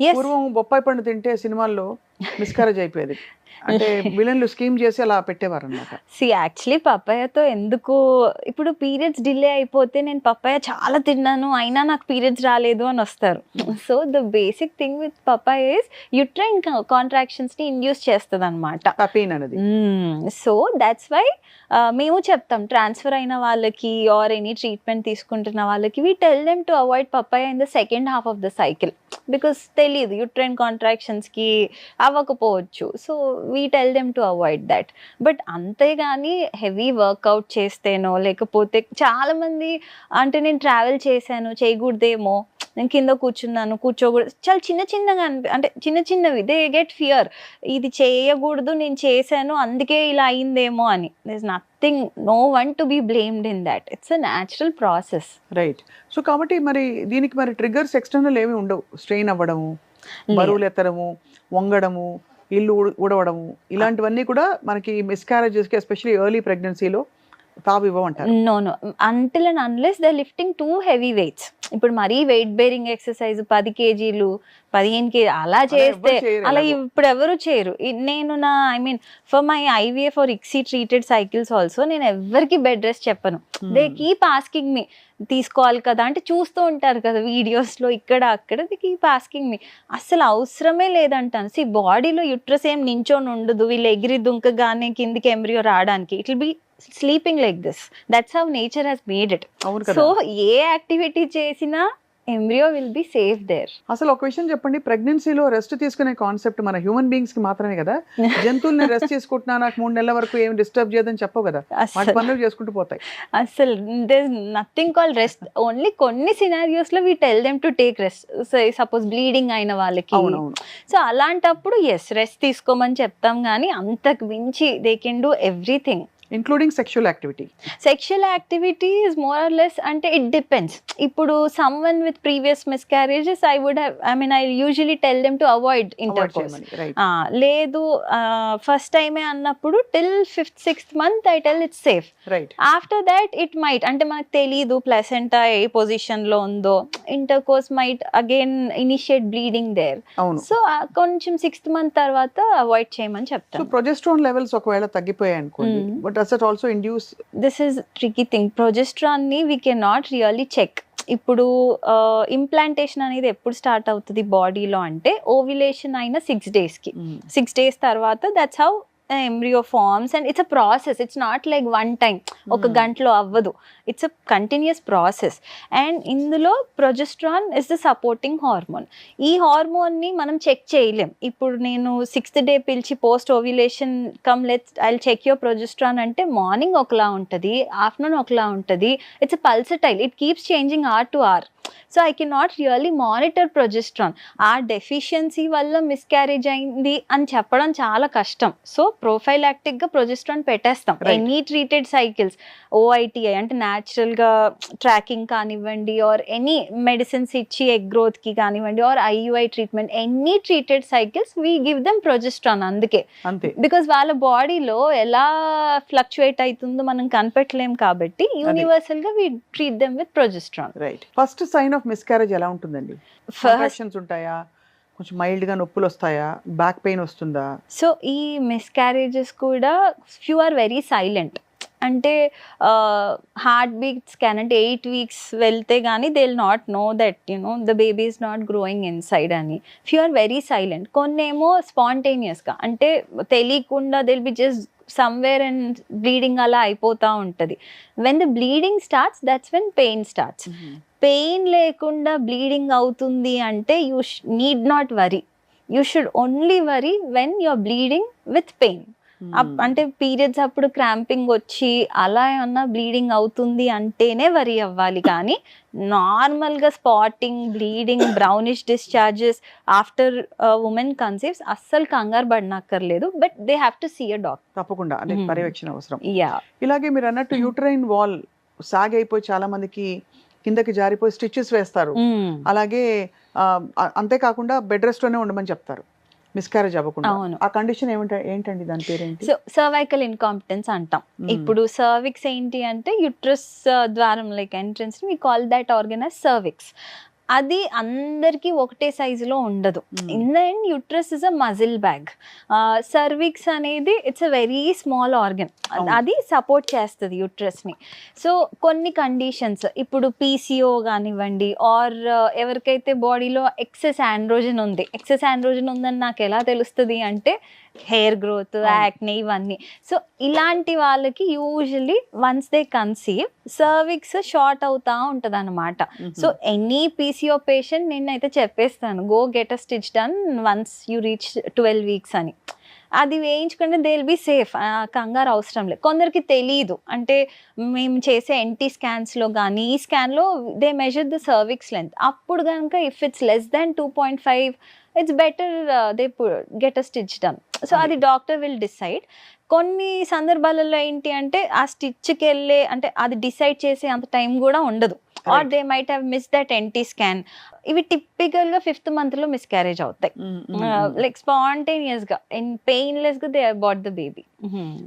పూర్వం బొప్పాయి పండు తింటే సినిమాల్లో మిస్కారేజ్ అయిపోయేది. అంటే విలన్లు స్కీమ్ చేసి అలా పెట్టేవారు అనమాట సి యాక్చువల్లీ పప్పాయతో ఎందుకు ఇప్పుడు పీరియడ్స్ డిలే అయిపోతే నేను పప్పాయ చాలా తిన్నాను అయినా నాకు పీరియడ్స్ రాలేదు అని వస్తారు. So the basic thing with papaya is uterine కాంట్రాక్షన్స్ని induce చేస్తుంది అనమాట సో దాట్స్ వై మేము చెప్తాం ట్రాన్స్ఫర్ అయిన వాళ్ళకి ఆర్ ఎనీ ట్రీట్మెంట్ తీసుకుంటున్న వాళ్ళకి we tell them to avoid papaya in the second half of the cycle because తెలియదు యుట్రైన్ కాంట్రాక్షన్స్కి అవ్వకపోవచ్చు so we tell them to avoid that but అంతేగాని హెవీ వర్కౌట్ చేస్తేనో లేకపోతే చాలామంది అంటే నేను ట్రావెల్ చేశాను చేయకూడదేమో నేను కింద కూర్చున్నాను కూర్చోకూడదు చాలా చిన్న చిన్నగా అనిపి అంటే చిన్న చిన్నవి దే గెట్ ఫియర్ ఇది చేయకూడదు నేను చేశాను అందుకే ఇలా అయిందేమో అని. This nothing no one to be blamed in that it's a natural process right so కాబట్టి మరి దీనికి మరి ట్రిగర్స్ ఎక్స్టర్నల్ ఏమి ఉండవు? స్ట్రెయిన్ అవ్వడము బరువులు ఎత్తడము వంగడము ఇల్లు ఊడ- ఊడవడము ఇలాంటివన్నీ కూడా మనకి మిస్క్యారేజెస్కి ఎస్పెషల్లీ ఎర్లీ ప్రెగ్నెన్సీలో తావు ఇవ్వమంటారు no no until and unless the lifting too heavy weights ఇప్పుడు మరీ వెయిట్ బేరింగ్ ఎక్సర్సైజ్ పది కేజీలు పదిహేను కేజీ అలా చేస్తే అలా. ఇప్పుడు ఎవరు చేయరు. నేను నా I mean for my IVF for ICSI treated cycles also నేను ఎవరికి బెడ్ రెస్ట్ చెప్పను. దే కీప్ ఆస్కింగ్ మీ తీసుకోవాలి కదా అంటే చూస్తూ ఉంటారు కదా వీడియోస్లో ఇక్కడ అక్కడ కీప్ ఆస్కింగ్ మీ అసలు అవసరమే లేదంటాను. సి బాడీలో యుట్రస్ ఏం నించొని ఉండదు. వీళ్ళు ఎగిరి దుంకగానే కిందికి ఎంబ్రియో రావడానికి. It will be sleeping like this. That's how nature has made it. So A activity చేసినా embryo will be safe there అసలు ఒక విషయం చెప్పండి ప్రెగ్నెన్సీలో రెస్ట్ తీసుకునే కాన్సెప్ట్ మన హ్యూమన్ బీయింగ్స్కి మాత్రమే కదా? జంతువుల్ని రెస్ట్ తీసుకుంటున్నా నాకు మూడు నెలల వరకు ఏం డిస్టర్బ్ చేయదని చెప్పవు కదా? వాటి పనులు చేసుకుంటూ పోతాయి. అసలు this nothing call rest only కొన్ని సినారియోస్లో we tell them to take rest suppose bleeding అయిన వాళ్ళకి. సో అలాంటప్పుడు ఎస్ రెస్ట్ తీసుకోమని చెప్తాం కానీ అంతకు మించి they can do everything including sexual activity sexual activity is more or less అంటే ఇట్ డిపెండ్స్ ఇప్పుడు someone with previous miscarriages I would I mean I usually tell them to avoid inter లేదు first టైమే అన్నప్పుడు till fifth sixth month I tell it's safe right after that it might అంటే మనకు తెలియదు placenta ఏ పొజిషన్లో ఉందో intercourse might again initiate bleeding there so కొంచెం సిక్స్త్ మంత్ తర్వాత అవాయిడ్ చేయమని చెప్తాను. ప్రొజెస్ట్రాన్ లెవెల్స్ ఒకవేళ తగ్గిపోయాయి అనుకోండి. But it also induce this is tricky thing ప్రొజెస్ట్రాన్ని we can not really check ఇప్పుడు ఇంప్లాంటేషన్ అనేది ఎప్పుడు స్టార్ట్ అవుతుంది బాడీలో అంటే ఓవిలేషన్ అయిన సిక్స్ డేస్కి సిక్స్ డేస్ తర్వాత that's how embryo forms and it's a process it's not like one time ఒక Hmm. గంటలో అవ్వదు. It's a continuous process and ఇందులో progesterone is the supporting hormone ఈ హార్మోన్ని మనం చెక్ చేయలేం. ఇప్పుడు నేను సిక్స్త్ డే పిలిచి post ovulation come let's I check your progesterone అంటే మార్నింగ్ ఒకలా ఉంటుంది ఆఫ్టర్నూన్ ఒకలా ఉంటుంది. It's pulsatile it keeps changing hour to hour so I can not really monitor progesterone ah deficiency వల్ల మిస్క్యారేజ్ అయింది అని చెప్పడం చాలా కష్టం. సో ప్రొఫైలాక్టిక్గా ప్రొజెస్ట్రాన్ పెట్టేస్తాం. ఎనీ ట్రీటెడ్ సైకిల్స్ ఓఐటిఐ అంటే natural గా ట్రాకింగ్ కానివ్వండి ఆర్ ఎనీ మెడిసిన్స్ ఇచ్చి ఎగ్ గ్రోత్కి కానివ్వండి or IUI treatment any treated cycles we give them progesterone అందుకే. బికాస్ వాళ్ళ బాడీలో ఎలా ఫ్లక్చుయేట్ అవుతుందో మనం కనిపెట్టలేం కాబట్టి యూనివర్సల్గా we treat them with progesterone. Right first sign of miscarriage ఎలా ఉంటుందండి? ఫస్ట్ ఉంటాయా? కొంచెం మైల్డ్గా నొప్పులు వస్తాయా బ్యాక్ పెయిన్ వస్తుందా? సో ఈ మిస్క్యారేజెస్ కూడా ఫ్యూ ఆర్ వెరీ సైలెంట్ అంటే హార్ట్ బీట్ స్కాన్ అంటే ఎయిట్ వీక్స్ వెళ్తే కానీ they will not know that you know the baby is not growing inside అని. ఫ్యూ ఆర్ వెరీ సైలెంట్ కొన్ని ఏమో స్పాంటేనియస్గా అంటే తెలియకుండా they'll be just somewhere and bleeding అలా అయిపోతూ ఉంటుంది. When the bleeding starts that's when pain starts pain లేకుండా బ్లీడింగ్ అవుతుంది అంటే you need not worry. You should only worry when you're bleeding with pain. Up- అంటే పీరియడ్స్ అప్పుడు cramping వచ్చి అలా ఏమన్నా బ్లీడింగ్ అవుతుంది అంటేనే వరి అవ్వాలి. కానీ నార్మల్గా spotting bleeding brownish discharges after women conceives అస్సలు కంగారు పడనక్కర్లేదు. But they have to see a doctor. తప్పకుండా. అంటే Hmm. పర్యవేక్షణ అవసరం. యా ఇలాగే మీరు అన్నట్టు యూట్రైన్ వాల్ సాగ్ అయిపోయి చాలా మందికి కిందకి జారిపోయి స్టిచెస్ వేస్తారు. అలాగే అంతేకాకుండా బెడ్ రెస్ట్లోనే ఉండమని చెప్తారు. మిస్క్యారేజ్ అవ్వకుండా. అవును. ఆ కండిషన్ ఏమిటా ఏంటండి దాని పేరేంటి? సో సర్వైకల్ ఇన్కాంపిటెన్స్ అంటాం. ఇప్పుడు సర్విక్స్ ఏంటి అంటే యుట్రస్ ద్వారం like entrance we call that organ as cervix అది అందరికీ ఒకటే సైజులో ఉండదు. In the end uterus is a muscle bag cervix అనేది it's a very small organ. అది సపోర్ట్ చేస్తుంది యూట్రస్ని సో కొన్ని కండిషన్స్ ఇప్పుడు పీసీఓ కానివ్వండి ఆర్ ఎవరికైతే బాడీలో ఎక్సెస్ ఆండ్రోజన్ ఉంది ఎక్సెస్ ఆండ్రోజన్ ఉందని నాకు ఎలా తెలుస్తుంది అంటే హెయిర్ గ్రోత్. యాక్నే ఇవన్నీ. సో ఇలాంటి వాళ్ళకి usually once they conceive cervix short అవుతా ఉంటుంది అనమాట సో ఎనీ పీసీఓ పేషెంట్ నేనైతే చెప్పేస్తాను go get a stitch done once you reach twelve weeks అని. అది వేయించుకుంటే దే విల్ బి సేఫ్ కంగారు అవసరం లేదు. కొందరికి తెలియదు అంటే మేము చేసే ఎన్టీ స్కాన్స్లో కానీ ఈ స్కాన్లో they measure the cervix length అప్పుడు కనుక if it's less than two point five it's better they get a stitch done so అది. డాక్టర్ విల్ డిసైడ్ కొన్ని సందర్భాలలో ఏంటి అంటే ఆ స్టిచ్కి వెళ్ళే అంటే అది డిసైడ్ చేసే అంత టైం కూడా ఉండదు. Or. They might have miss that NT scan ఇవి టిపికల్గా ఫిఫ్త్ మంత్లో మిస్క్యారేజ్ అవుతాయి. లైక్ స్పాంటేనియస్గా and పెయిన్లెస్గా they bought the baby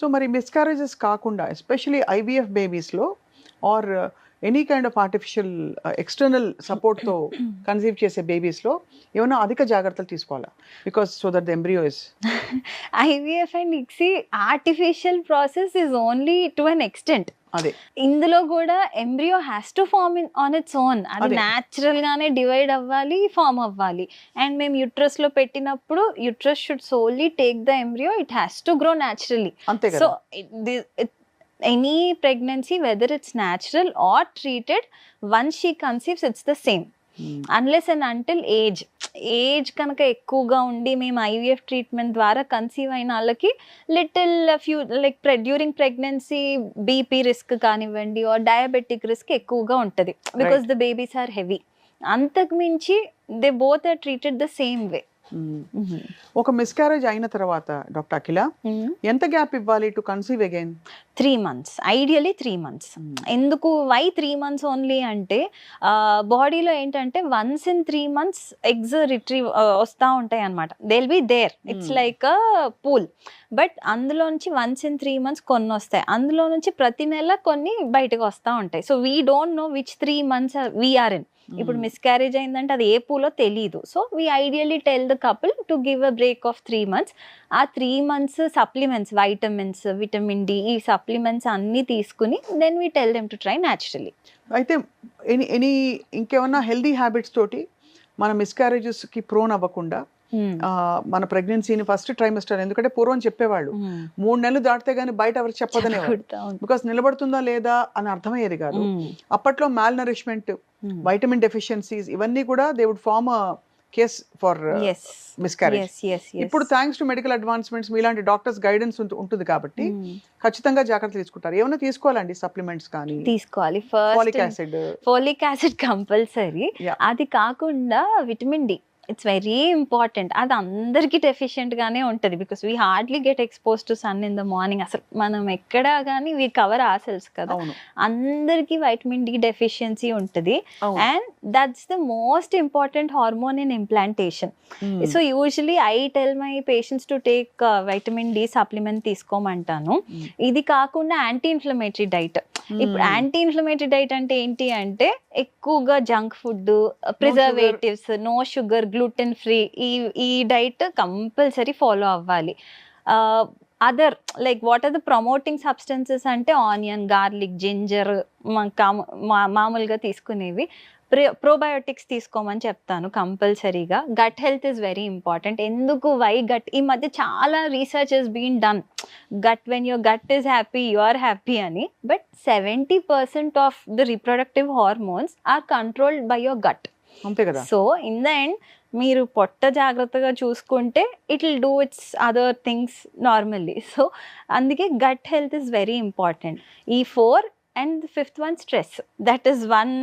so మరి మిస్కారేజెస్ కాకుండా especially IVF బేబీస్లో or any kind of artificial external సపోర్ట్తో కన్సీవ్ చేసే బేబీస్లో ఏమైనా అధిక జాగ్రత్తలు తీసుకోవాలా? Because so that the embryo is IVF and ICSI artificial process is only to an extent అదే. ఇందులో కూడా embryo has to form in on its own అది. న్యాచురల్ గానే డివైడ్ అవ్వాలి ఫార్మ్ అవ్వాలి. అండ్ మేము యుట్రస్లో పెట్టినప్పుడు uterus should solely take the embryo it has to grow naturally అంతే so any pregnancy whether it's natural or treated once she conceives it's the same Hmm. Unless and until age age కనుక ఎక్కువగా ఉండి మేము IVF treatment ద్వారా conceive అయిన వాళ్ళకి little few like during pregnancy BP risk కానివ్వండి or diabetic risk ఎక్కువగా ఉంటుంది. Because the babies are heavy అంతకు మించి they both are treated the same way Hmm. ఒక మిస్కారేజ్ అయిన తర్వాత డాక్టర్ అఖిల ఎంత గ్యాప్ ఇవ్వాలి to conceive again three months. Ideally three months ఎందుకు? వై త్రీ మంత్స్ ఓన్లీ అంటే బాడీలో ఏంటంటే once in three months eggs retrieve వస్తూ ఉంటాయి అనమాట they be there it's Hmm. Like pool but అందులో నుంచి వన్స్ ఇన్ త్రీ మంత్స్ కొన్ని వస్తాయి. అందులో నుంచి ప్రతి నెల కొన్ని బయటకు వస్తూ ఉంటాయి. So we don't know which three months we're in ఇప్పుడు మిస్క్యారేజ్ అయిందంటే అది ఏ పూలో తెలియదు so we ideally tell the couple to give a break of three months ఆ three months supplements vitamins vitamin D ఈ సప్లిమెంట్స్ అన్నీ తీసుకుని then we tell them to try naturally అయితే ఎనీ ఎనీ ఇంకేమన్నా హెల్దీ హ్యాబిట్స్ తోటి మన miscarriages కి prone అవ్వకుండా ఆ, మన ప్రెగ్నెన్సీని ఫస్ట్ ట్రైమిస్టర్ ఎందుకంటే పూర్వం చెప్పేవాళ్ళు మూడు నెలలు దాటితే గానీ బయట ఎవరికి చెప్పదనేవారు బికాస్ నిలబడుతుందా లేదా అని అర్థమయ్యేది కాదు. అప్పట్లో మాల్ నరిష్మెంట్ వైటమిన్ డెఫిషియన్సీస్ ఇవన్నీ కూడా they would form case for yes yes ఇప్పుడు థ్యాంక్స్ టు మెడికల్ అడ్వాన్స్మెంట్స్ మీలాంటి డాక్టర్స్ గైడెన్స్ ఉంటుంది కాబట్టి ఖచ్చితంగా జాగ్రత్త తీసుకుంటారు. ఏమైనా తీసుకోవాలండి సప్లిమెంట్స్ కానీ? తీసుకోవాలి. Folic acid folic acid compulsory. అది కాకుండా vitamin D it's very important అది అందరికీ డెఫిషియెంట్ గానే ఉంటుంది because we hardly get expose to sun in the morning అసలు మనం ఎక్కడ కానీ వీ కవర్ ఆ సెల్స్ కదా అందరికీ వైటమిన్ డి డెఫిషియన్సీ ఉంటుంది. And that's the most important hormone in implantation. So usually I tell my patients to take vitamin D supplement తీసుకోమంటాను. Hmm. ఇది కాకుండా యాంటీ ఇన్ఫ్లమేటరీ డైట్ ఇప్పుడు. యాంటీ ఇన్ఫ్లమేటరీ డైట్ అంటే ఏంటి అంటే ఎక్కువగా junk food preservatives no sugar gluten free ఈ ఈ diet compulsory follow అవ్వాలి. Other like what are the promoting substances అంటే ఆనియన్ గార్లిక్ జింజర్ మామూలుగా తీసుకునేవి. ప్రోబయోటిక్స్ తీసుకోమని చెప్తాను కంపల్సరీగా. Gut health is very important ఎందుకు వై గట్ ఈ మధ్య చాలా research is been done gut when your gut is happy you are happy అని. But seventy percent of the reproductive hormones are controlled by your gut అంతే కదా? So in the end మీరు పొట్ట జాగ్రత్తగా చూసుకుంటే it will do its other things normally. So అందుకే gut health is very important. ఈ four and fifth one stress. That is one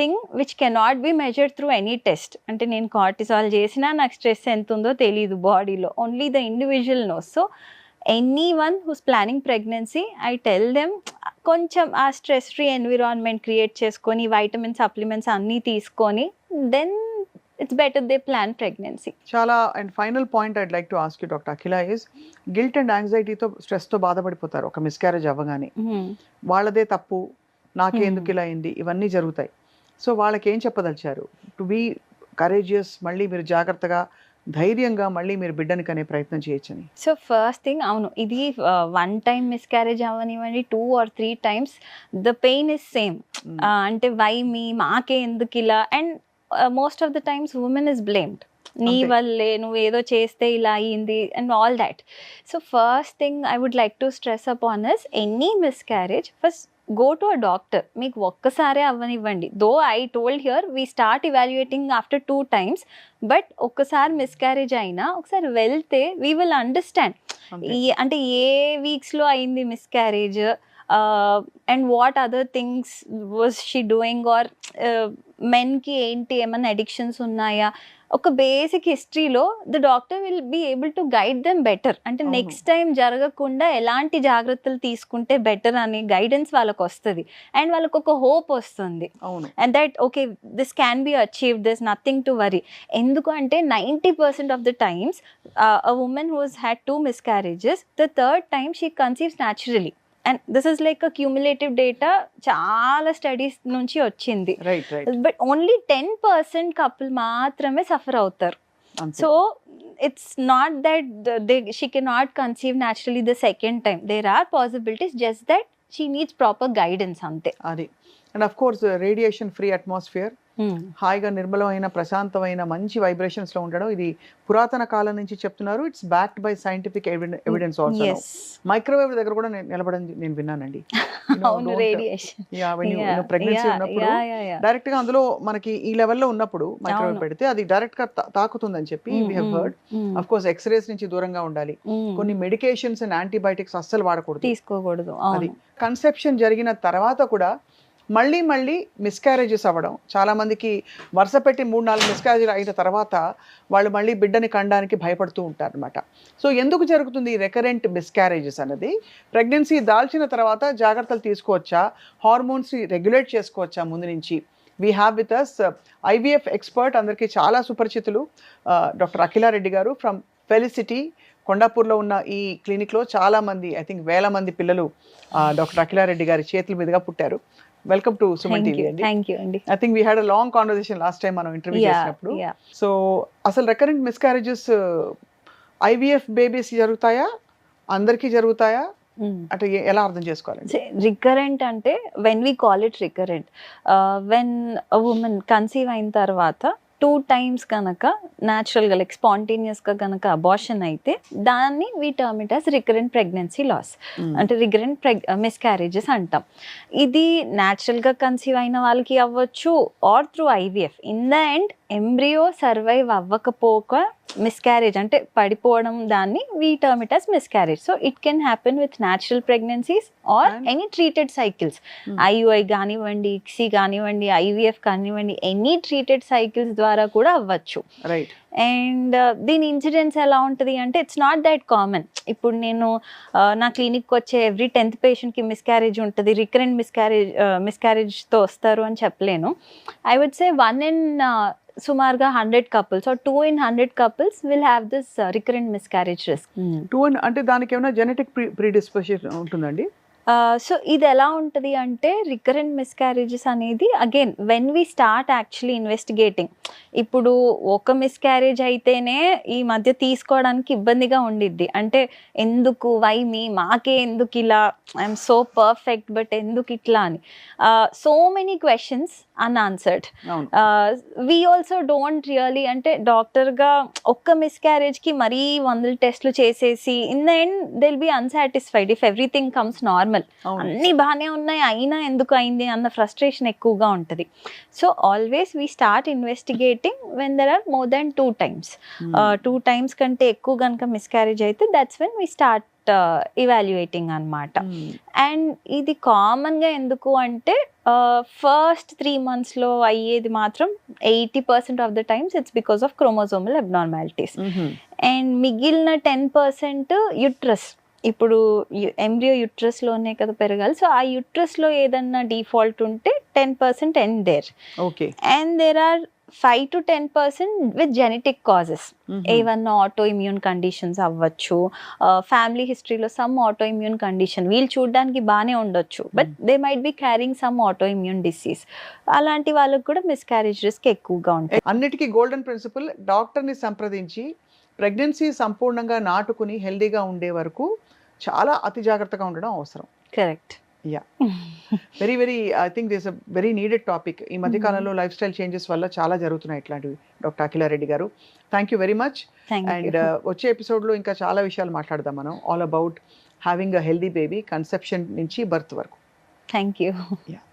thing which cannot be measured through any test. అంటే నేను cortisol చేసినా నాకు స్ట్రెస్ ఎంత ఉందో తెలియదు బాడీలో. Only the individual know so any one who's planning pregnancy I tell them కొంచెం ఆ స్ట్రెస్ ఫ్రీ ఎన్విరాన్మెంట్ క్రియేట్ చేసుకొని వైటమిన్ సప్లిమెంట్స్ అన్నీ తీసుకొని then it's better they plan pregnancy చాలా and final point I'd like to ask you doctor Akhila is guilt and యాంగ్జైటీతో స్ట్రెస్తో బాధపడిపోతారు. ఒక miscarriage అవ్వగానే. వాళ్ళదే తప్పు నాకే ఎందుకు ఇలా అయింది? ఇవన్నీ జరుగుతాయి. సో వాళ్ళకి ఏం చెప్పదలిచారు? టు బీ కరేజియస్ మళ్ళీ మీరు జాగ్రత్తగా ధైర్యంగా మళ్ళీ మీరు బిడ్డని కనే ప్రయత్నం చేయొచ్చని. సో ఫస్ట్ థింగ్ అవును ఇది వన్ టైం మిస్క్యారేజ్ అవ్వనివ్వండి two or three times the pain is same అంటే వై మీ మాకే ఎందుకు ఇలా? And most of the times women is blamed నీ. వల్లే నువ్వు ఏదో చేస్తే ఇలా అయ్యింది and all that so first thing I would like to stress upon us any miscarriage first go to a doctor మీకు ఒక్కసారే అవ్వనివ్వండి. Though I told here we start evaluating after two times but ఒక్కసారి miscarriage అయినా ఒకసారి వెళ్తే we will understand అంటే ఏ వీక్స్లో అయింది miscarriage and what other things was she doing or మెన్కి ఏంటి ఏమైనా అడిక్షన్స్ ఉన్నాయా? ఒక బేసిక్ హిస్టరీలో the doctor will be able to guide them better అంటే. నెక్స్ట్ టైం జరగకుండా ఎలాంటి జాగ్రత్తలు తీసుకుంటే బెటర్ అనే గైడెన్స్ వాళ్ళకి వస్తుంది. అండ్ వాళ్ళకి ఒక హోప్ వస్తుంది. And that okay this can be achieve this nothing to worry ఎందుకు అంటే ninety percent of the times a women who's had two miscarriages the third time she conceives naturally and this is like cumulative data చాలా studies నుంచి వచ్చింది. But only ten percent couple మాత్రమే suffer అవుతారు. So it's not that they she can not conceive naturally the second time there are possibilities just that she needs proper guidance అంతే. అది. And of course radiation free atmosphere హాయిగా నిర్మలమైన ప్రశాంతమైన మంచి వైబ్రేషన్స్లో ఉండడం. ఇది పురాతన కాలం నుంచి చెప్తున్నారు. It's backed by scientific evidence also microwave దగ్గర కూడా నేను నిలబడని నేను విన్నానండి. ప్రెగ్నెన్సీ ఉన్నప్పుడు డైరెక్ట్గా అందులో మనకి ఈ లెవెల్లో ఉన్నప్పుడు మైక్రోవేవ్. పెడితే అది డైరెక్ట్గా తాకుతుందని చెప్పి we heard of course X rays నుంచి దూరంగా ఉండాలి. కొన్ని మెడికేషన్స్ అండ్ యాంటీబయాటిక్స్ అస్సలు వాడకూడదు. తీసుకోకూడదు. అది కన్సెప్షన్ జరిగిన తర్వాత కూడా మళ్ళీ మళ్ళీ మిస్క్యారేజెస్ అవ్వడం. చాలామందికి వరుస పెట్టి మూడు నాలుగు మిస్క్యారేజ్ అయిన తర్వాత వాళ్ళు మళ్ళీ బిడ్డని కండానికి భయపడుతూ ఉంటారు అనమాట సో ఎందుకు జరుగుతుంది రెకరెంట్ మిస్క్యారేజెస్ అన్నది ప్రెగ్నెన్సీ దాల్చిన తర్వాత జాగ్రత్తలు తీసుకోవచ్చా? హార్మోన్స్ని రెగ్యులేట్ చేసుకోవచ్చా ముందు నుంచి? We have with us IVF expert అందరికీ చాలా సుపరిచితులు. Uh, డాక్టర్ అఖిలారెడ్డి గారు ఫ్రమ్ ఫెలిసిటీ కొండాపూర్లో ఉన్న ఈ క్లినిక్లో చాలామంది ఐ థింక్ వేల మంది పిల్లలు uh, డాక్టర్ అఖిలారెడ్డి గారి చేతుల మీదుగా పుట్టారు. వెల్కమ్ టు సుమన్ టీవీ అండి. థ్యాంక్ యూ అండి. I think we had a long conversation last time మనం ఇంటర్వ్యూ చేసినప్పుడు. సో అసలు రెకరెంట్ మిస్క్యారేజెస్ ఐవీఎఫ్ బేబీస్ జరుగుతాయా? అందరికీ జరుగుతాయా? అంటే ఏ- ఎలా అర్థం చేసుకోవాలండి రికరెంట్ అంటే when we call it recurrent when women conceive అయిన తర్వాత టూ టైమ్స్ కనుక న్యాచురల్గా లైక్ స్పాంటేనియస్గా కనుక అబార్షన్ అయితే దాన్ని we term it as recurrent pregnancy loss. అంటే రికరెంట్ ప్రెగ్ మిస్క్యారేజెస్ అంటాం. ఇది న్యాచురల్గా కన్సీవ్ అయిన వాళ్ళకి అవ్వచ్చు or through IVF in the end embryo survive అవ్వకపోక miscarriage అంటే పడిపోవడం దాన్ని we term it as miscarriage so it can happen with natural pregnancies or any treated cycles. IUI కానివ్వండి ఇక్సీ కానివ్వండి ఐవీఎఫ్ కానివ్వండి ఎనీ ట్రీటెడ్ సైకిల్స్ ద్వారా కూడా అవ్వచ్చు. Right and దీని ఇన్సిడెన్స్ ఎలా ఉంటుంది అంటే ఇట్స్ నాట్ దట్ కామన్ ఇప్పుడు నేను uh, నా క్లినిక్కి వచ్చే ఎవ్రీ టెన్త్ పేషెంట్కి మిస్క్యారేజ్ ఉంటుంది రికరెంట్ మిస్క్యారేజ్ మిస్క్యారేజ్తో వస్తారు అని చెప్పలేను. I would say one in సుమారుగా hundred couples or two in hundred couples will have this recurrent miscarriage risk too అంటే దానికి ఏమైనా జెనెటిక్ ప్రీ డిస్పోజిషన్ ఉంటుందండి? సో ఇది ఎలా ఉంటుంది అంటే రికరెంట్ మిస్క్యారేజెస్ అనేది again when we start actually investigating ఇప్పుడు ఒక మిస్క్యారేజ్ అయితేనే ఈ మధ్య తీసుకోవడానికి ఇబ్బందిగా ఉండిద్ది. అంటే ఎందుకు వై మీ మాకే ఎందుకు ఇలా? ఐఎమ్ సో పర్ఫెక్ట్ బట్ ఎందుకు ఇట్లా అని. So many questions unanswered we also don't really అంటే డాక్టర్గా ఒక్క మిస్క్యారేజ్కి మరీ వందల టెస్ట్లు చేసేసి in the end they'll be unsatisfied if everything comes normal అన్నీ బాగానే ఉన్నాయి అయినా ఎందుకు అయింది అన్న ఫ్రస్ట్రేషన్ ఎక్కువగా ఉంటుంది. So always we start investigating when there are more than two times. Two times కంటే ఎక్కువ కనుక మిస్క్యారేజ్ అయితే that's when we start evaluating అన్నమాట. Hmm. అండ్ ఇది కామన్గా ఎందుకు అంటే ఫస్ట్ త్రీ మంత్స్లో అయ్యేది మాత్రం eighty percent of the times it's because of chromosomal abnormalities. And మిగిలిన టెన్ పర్సెంట్ యుట్రస్ ఇప్పుడు ఎంబ్రియో యుట్రస్లోనే కదా పెరగాలి. సో ఆ యుట్రస్లో ఏదన్నా డిఫాల్ట్ ఉంటే ten percent end there okay and there are five to ten percent with genetic causes hmm. ఏవన్నా ఆటో ఇమ్యూన్ కండిషన్స్ అవ్వచ్చు. ఫ్యామిలీ హిస్టరీలో సమ్ ఆటో ఇమ్యూన్ కండిషన్ వీళ్ళు చూడడానికి బాగానే ఉండొచ్చు. But they might be carrying some autoimmune disease అలాంటి వాళ్ళకి కూడా మిస్క్యారేజ్ రిస్క్ ఎక్కువగా ఉంటుంది. అన్నిటికీ గోల్డెన్ ప్రిన్సిపల్ డాక్టర్ని సంప్రదించి ప్రెగ్నెన్సీ సంపూర్ణంగా నాటుకుని హెల్దీగా ఉండే వరకు చాలా అతి జాగ్రత్తగా ఉండడం అవసరం. Correct Yeah. Very very I think this a very needed topic ఈ మధ్య Mhm. కాలంలో లైఫ్ స్టైల్ చేంజెస్ వల్ల చాలా జరుగుతున్నాయి ఇట్లాంటివి. డాక్టర్ అఖిలారెడ్డి గారు thank you very much and you వచ్చే ఎపిసోడ్లో ఇంకా చాలా విషయాలు మాట్లాడదాం మనం. All about having a healthy baby conception నుంచి బర్త్ వరకు. Thank you Yeah.